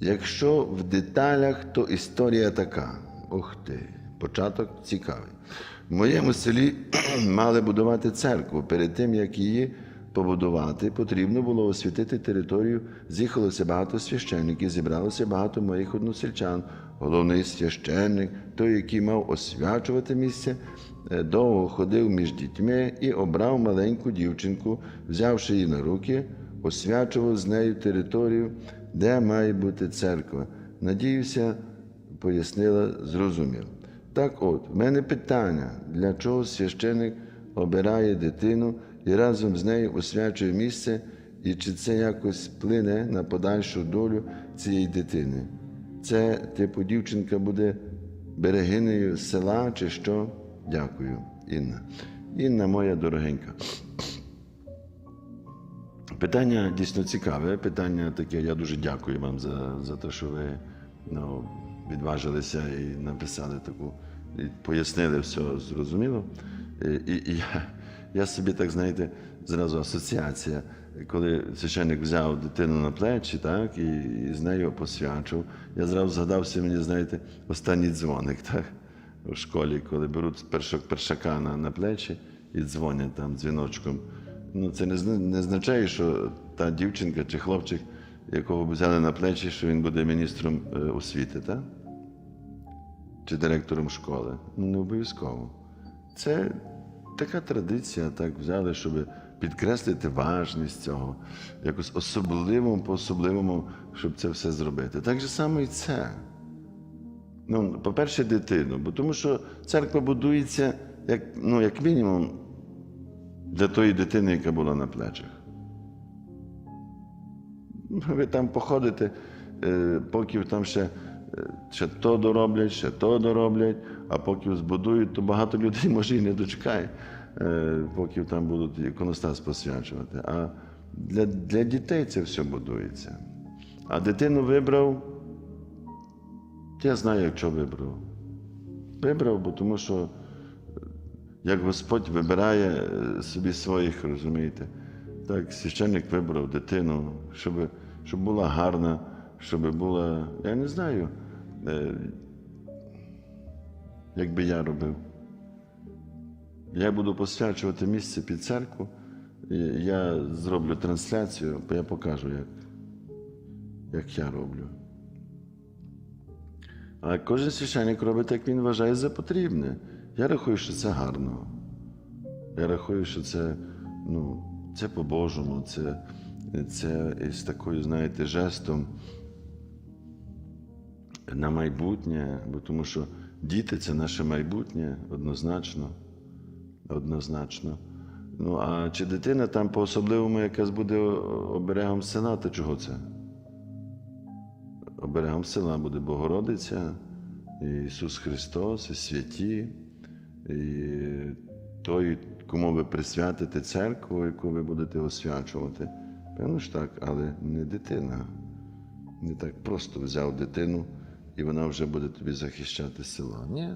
Якщо в деталях, то історія така. Ух ти, початок цікавий. В моєму селі мали будувати церкву. Перед тим, як її побудувати, потрібно було освітити територію. З'їхалося багато священників, зібралося багато моїх односельчан. Головний священник, той, який мав освячувати місце, е, довго ходив між дітьми і обрав маленьку дівчинку, взявши її на руки, освячував з нею територію, де має бути церква. Надіюся, пояснила, зрозумів. Так от, в мене питання, для чого священик обирає дитину і разом з нею освячує місце, і чи це якось вплине на подальшу долю цієї дитини? Це, типу, дівчинка буде берегинею села чи що? Дякую, Інна. Інна моя дорогенька. Питання дійсно цікаве. Питання таке. Я дуже дякую вам за, за те, що ви ну, відважилися і написали таку, і пояснили все зрозуміло. І, і, я, я собі так, знаєте, зразу асоціація, коли священник взяв дитину на плечі, так, і, і з нею посвячував, я зразу згадався мені, знаєте, останній дзвоник, так, у школі, коли беруть першак, першака на, на плечі і дзвонять там дзвіночком. Ну, це не, не означає, що та дівчинка чи хлопчик, якого б взяли на плечі, що він буде міністром е, освіти, так? Чи директором школи. Ну, не обов'язково. Це така традиція, так взяли, щоб підкреслити важність цього, якось особливому, по-особливому, щоб це все зробити. Так же само і це. Ну, по-перше, дитину, бо тому що церква будується як, ну, як мінімум для тої дитини, яка була на плечах. Ну, Ви там походите, е, поки там ще, е, ще то дороблять, ще то дороблять, а поки збудують, то багато людей може і не дочекає, е, поки там будуть іконостас посвячувати. А для, для дітей це все будується. А дитину вибрав, я знаю, як вибрав. Вибрав, бо тому що як Господь вибирає е, собі своїх, розумієте. Так, священник вибрав дитину, щоб, щоб була гарна, щоб була, я не знаю, е, як би я робив. Я буду посвячувати місце під церкву, я зроблю трансляцію, я покажу, як, як я роблю. А кожен священник робить, як він вважає за потрібне. Я рахую, що це гарно. Я рахую, що це, ну, це по-божому, це, це із такою, знаєте, жестом на майбутнє, бо тому що діти це наше майбутнє однозначно. Однозначно. Ну, а чи дитина там по-особливому якась буде оберегом села, то чого це? Оберегом села буде Богородиця, Ісус Христос, і святі, і той, кому ви присвятите церкву, яку ви будете освячувати. Певно ж так, але не дитина. Не так просто взяв дитину, і вона вже буде тобі захищати села. Ні.